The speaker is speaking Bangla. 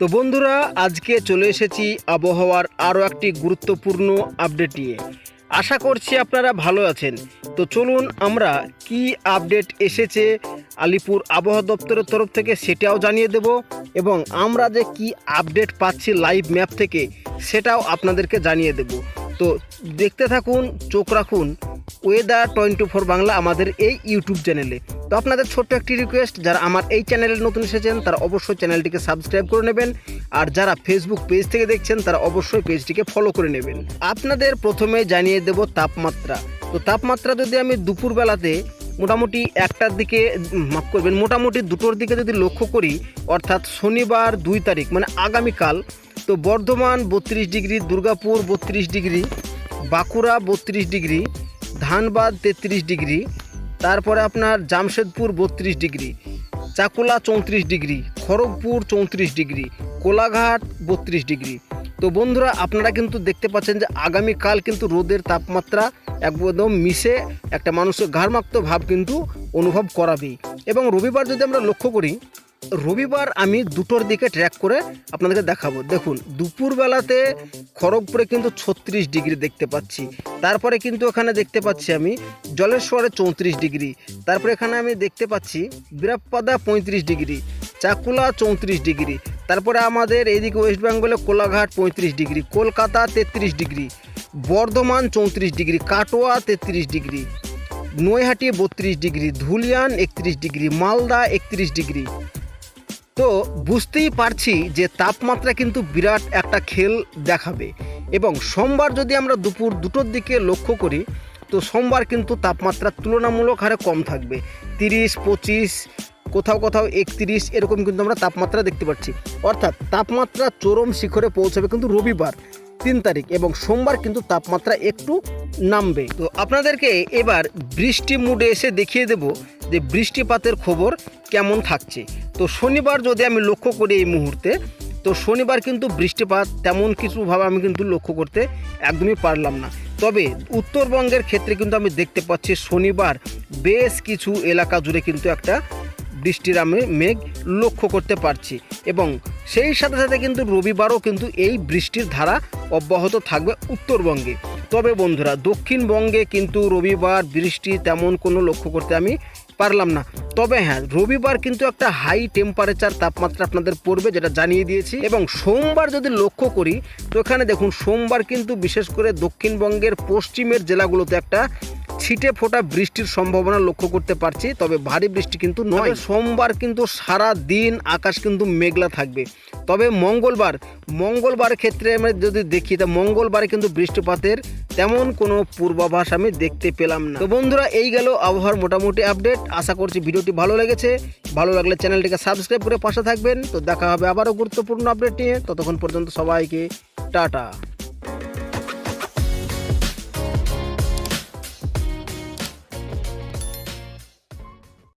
তো বন্ধুরা, আজকে চলে এসেছি আবহাওয়ার আরও একটি গুরুত্বপূর্ণ আপডেট নিয়ে। আশা করছি আপনারা ভালো আছেন। তো চলুন আমরা কি আপডেট এসেছে আলিপুর আবহাওয়া দপ্তরের তরফ থেকে সেটাও জানিয়ে দেব এবং আমরা যে কি আপডেট পাচ্ছি লাইভ ম্যাপ থেকে সেটাও আপনাদেরকে জানিয়ে দেব। তো দেখতে থাকুন, চোখ রাখুন ওয়েদার টোয়েন্টি ফোর বাংলা আমাদের এই ইউটিউব চ্যানেলে তো আপনাদের ছোট্ট একটি রিকোয়েস্ট যারা আমার এই চ্যানেলে নতুন এসেছেন, তারা অবশ্যই চ্যানেলটিকে সাবস্ক্রাইব করে নেবেন। আর যারা ফেসবুক পেজ থেকে দেখছেন, তারা অবশ্যই পেজটিকে ফলো করে নেবেন। আপনাদের প্রথমে জানিয়ে দেব তাপমাত্রা। তো তাপমাত্রা যদি আমি দুপুরবেলাতে মোটামুটি একটার দিকে মাফ করবেন, মোটামুটি দুটোর দিকে যদি লক্ষ্য করি, অর্থাৎ শনিবার দুই তারিখ মানে আগামীকাল, তো বর্ধমান বত্রিশ ডিগ্রি, দুর্গাপুর বত্রিশ ডিগ্রি, বাঁকুড়া বত্রিশ ডিগ্রি, ধানবাদ তেত্রিশ ডিগ্রি তারপরে আপনার জামশেদপুর বত্রিশ ডিগ্রি, চাকুলা চৌত্রিশ ডিগ্রি, খড়গপুর চৌত্রিশ ডিগ্রি, কোলাঘাট বত্রিশ ডিগ্রি। তো বন্ধুরা, আপনারা কিন্তু দেখতে পাচ্ছেন যে আগামীকাল কিন্তু রোদের তাপমাত্রা একদম মিশে একটা মানুষের ঘাড়মাক্ত ভাব কিন্তু অনুভব করাবে এবং রবিবার যদি আমরা লক্ষ্য করি রবিবার আমি দুটোর দিকে ট্র্যাক করে আপনাদেরকে দেখাবো। দেখুন, দুপুরবেলাতে খড়গপুরে কিন্তু ছত্রিশ ডিগ্রি দেখতে পাচ্ছি। তারপরে কিন্তু এখানে দেখতে পাচ্ছি আমি জলেশ্বরে চৌত্রিশ ডিগ্রি। তারপরে এখানে আমি দেখতে পাচ্ছি বিরাপ্পাদা পঁয়ত্রিশ ডিগ্রি, চাকুলা চৌত্রিশ ডিগ্রি। তারপরে আমাদের এইদিকে ওয়েস্ট বেঙ্গলে কোলাঘাট পঁয়ত্রিশ ডিগ্রি, কলকাতা তেত্রিশ ডিগ্রি, বর্ধমান চৌত্রিশ ডিগ্রি, কাটোয়া তেত্রিশ ডিগ্রি, নৈহাটি বত্রিশ ডিগ্রি, ধুলিয়ান একত্রিশ ডিগ্রি, মালদা একত্রিশ ডিগ্রি। তো বুঝতেই পারছি যে তাপমাত্রা কিন্তু বিরাট একটা খেল দেখাবে। এবং সোমবার যদি আমরা দুপুর দুটোর দিকে লক্ষ্য করি, তো সোমবার কিন্তু তাপমাত্রা তুলনামূলক হারে কম থাকবে। তিরিশ, পঁচিশ, কোথাও কোথাও একত্রিশ, এরকম কিন্তু আমরা তাপমাত্রা দেখতে পাচ্ছি। অর্থাৎ তাপমাত্রা চরম শিখরে পৌঁছাবে কিন্তু রবিবার, তিন তারিখ এবং সোমবার কিন্তু তাপমাত্রা একটু নামবে। তো আপনাদেরকে এবার বৃষ্টি মুডে এসে দেখিয়ে দেব যে বৃষ্টিপাতের খবর কেমন থাকছে। তো শনিবার যদি আমি লক্ষ্য করি এই মুহূর্তে, তো শনিবার কিন্তু বৃষ্টিপাত তেমন কিছুভাবে আমি কিন্তু লক্ষ্য করতে একদমই পারলাম না। তবে উত্তরবঙ্গের ক্ষেত্রে কিন্তু আমি দেখতে পাচ্ছি শনিবার বেশ কিছু এলাকা জুড়ে কিন্তু একটা বৃষ্টির আমি মেঘ লক্ষ্য করতে পারছি এবং সেই সাথে সাথে কিন্তু রবিবারও কিন্তু এই বৃষ্টির ধারা অব্যাহত থাকবে উত্তরবঙ্গে। তবে বন্ধুরা, দক্ষিণবঙ্গে কিন্তু রবিবার বৃষ্টি তেমন কোনো লক্ষ্য করতে আমি পারলাম না। তবে হ্যাঁ রবিবার কিন্তু একটা হাই টেম্পারেচার তাপমাত্রা আপনাদের পড়বে যেটা জানিয়ে দিয়েছি। এবং সোমবার যদি লক্ষ্য করি তো এখানে দেখুন সোমবার কিন্তু বিশেষ করে দক্ষিণবঙ্গের পশ্চিমের জেলাগুলোতে একটা ছিটে ফোটা বৃষ্টির সম্ভাবনা লক্ষ্য করতে পারছি তবে ভারী বৃষ্টি কিন্তু নয়। সোমবার কিন্তু সারা দিন আকাশ কিন্তু মেঘলা থাকবে। তবে মঙ্গলবার মঙ্গলবার ক্ষেত্রে আমরা যদি দেখি তা মঙ্গলবারে কিন্তু বৃষ্টিপাতের তেমন কোনো পূর্বাভাস আমি দেখতে পেলাম না। তো বন্ধুরা, এই গেল আবহাওয়ার মোটামুটি আপডেট। আশা করছি ভিডিওটি ভালো লেগেছে। ভালো লাগলে চ্যানেলটিকে সাবস্ক্রাইব করে পাশে থাকবেন। তো দেখা হবে আবারও গুরুত্বপূর্ণ আপডেট নিয়ে। ততক্ষণ পর্যন্ত সবাইকে টাটা।